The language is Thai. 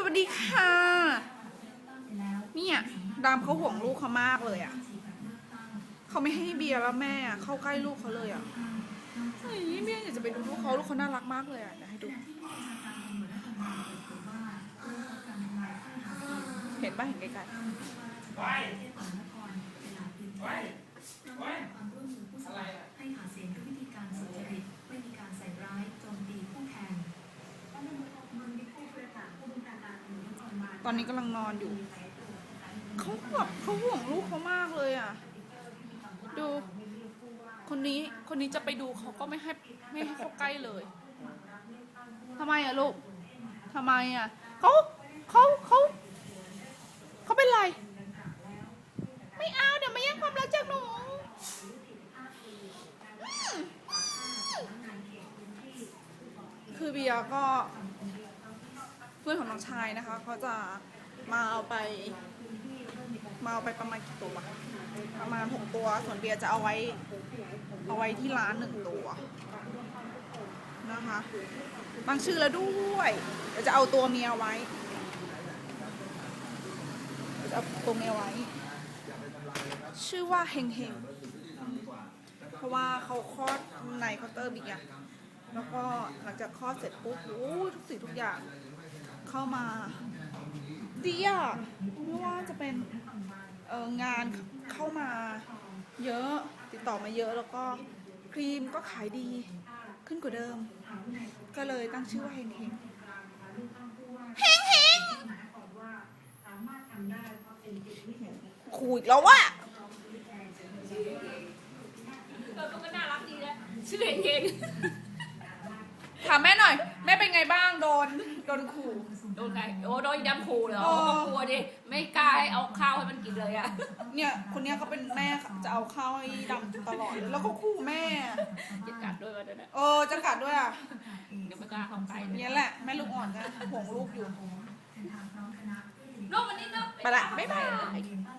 สวัสดีค่ะ เนี่ย ดามเขาห่วงลูกเขามากเลยอะเขาไม่ให้เบียร์แล้วแม่อะเข้าใกล้ลูกเขาเลยอะเฮ้ยเบียร์อยากจะไปดูลูกเขาลูกเขาน่ารักมากเลยอะเดี๋ยวให้ดู เห็นป่ะเห็นไกลให้หาเสียงด้วยวิธีการสุจริตไม่มีการใส่ร้ายโจมตีผู้แทน ๆ ต อนนี้กำลังนอนอยู่ เขาแบบเขาห่วงลูกเขามากเลยอะ ดู คนนี้คนนี้จะไปดูเขาก็ไม่ให้ไม่ให้เขาใกล้เลยทำไมอะลูกทำไมอะเขาเขาเขาเขาเป็นไร ไม่เอาเดี๋ยวมาแย่งความรักจากหนูคือเบียร์ก็ พื่อนของน้องชายนะคะเขาจะมาเอาไปมาเอาไปประมาณกี่ตัวประมาณหกตัว ส่วนเบียร์จะเอาไว้ เอาไว้ที่ร้านหนึ่งตัวนะคะตั้งชื่อแล้วด้วยเดี๋ยวจะเอาตัวเมียไว้เดี๋ยวจะเอาตัวเมียไว้ ชื่อว่าเฮงเฮงเพราะว่าเขาคลอดในเคาน์เตอร์บิ๊กอะแล้วก็หลังจากคลอดเสร็จปุ๊บโอ้ทุกสิ่งทุกอย่าง เข้ามาดีอะไม่ว่าจะเป็นเอองานเข้ามาเยอะติดต่อมาเยอะแล้วก็ครีมก็ขายดีขึ้นกว่าเดิม ก็เลยตั้งชื่อว่าเฮงเฮงเฮงเฮงขู่อีกแล้วว่ะเราก็น่ารักดีนะชื่อเองเองถามแม่หน่อย แม่เป็นไงบ้างโด นโดนขู่โดนใครโอ้โดนดำขู่เหรอเออก็กลัวดิไม่กล้าให้เอาข้าวให้มันกินเลยอะเนี่ยคนเนี้ยเขาเป็นแม่จะเอาข้าวให้ดำตลอดเลยแล้วก็ขู่แม่จะกัดด้วยวันนั้นอะเออจะกัดด้วยอะเดี๋ยวไม่กล้าเข้าใกล้เนี่ยแหละแม่ลูกอ่อนก็ห่วงลูกอยู่น้องวันนี้เนาะไปละบ๊ายบายบ้าน